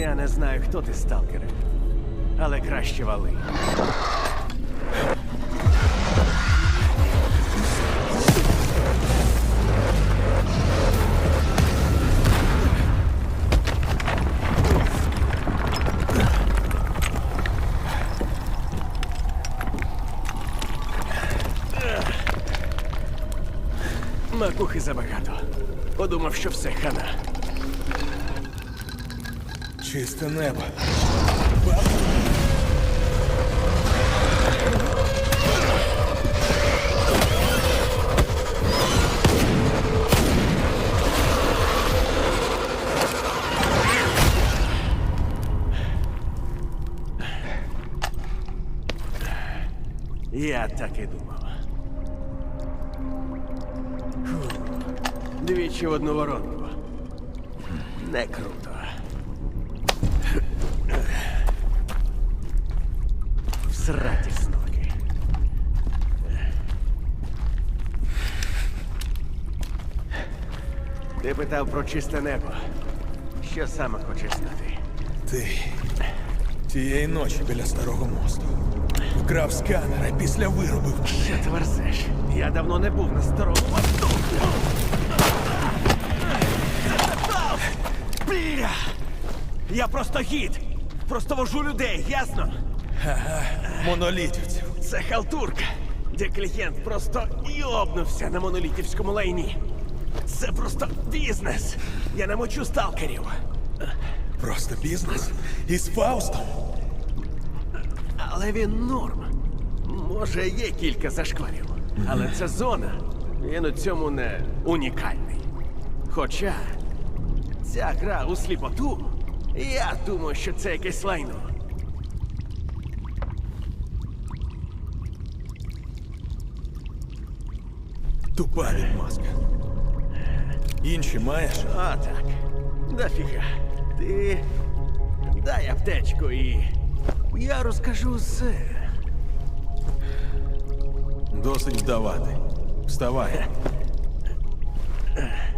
Я не знаю, хто ти, сталкере, але краще вали. Макухи забагато. Подумав, що все хана. Чисте небо. Я так і думав. Фу. Двічі в одну воронку. Не круто. Ти питав про чисте небо. Що саме хочеш знати? Ти тієї ночі біля старого мосту. Вкрав сканер, а після виробив. Що ти верзеш? Я давно не був на старому мосту. Бля! Я просто гід! Просто вожу людей, ясно? Монолітівців. Це халтурка, де клієнт просто йобнувся на монолітівському лайні. Це просто бізнес. Я намочу сталкерів. Просто бізнес. Із Фаустом. Але він норм. Може, є кілька зашкварів. Але це зона. Він у цьому не унікальний. Хоча ця гра у сліпоту, я думаю, що це якесь лайно. Тупа відмазка. Інші маєш? А так. Дофіга. Ти дай аптечку і. Я розкажу все. Досить вдавати. Вставай.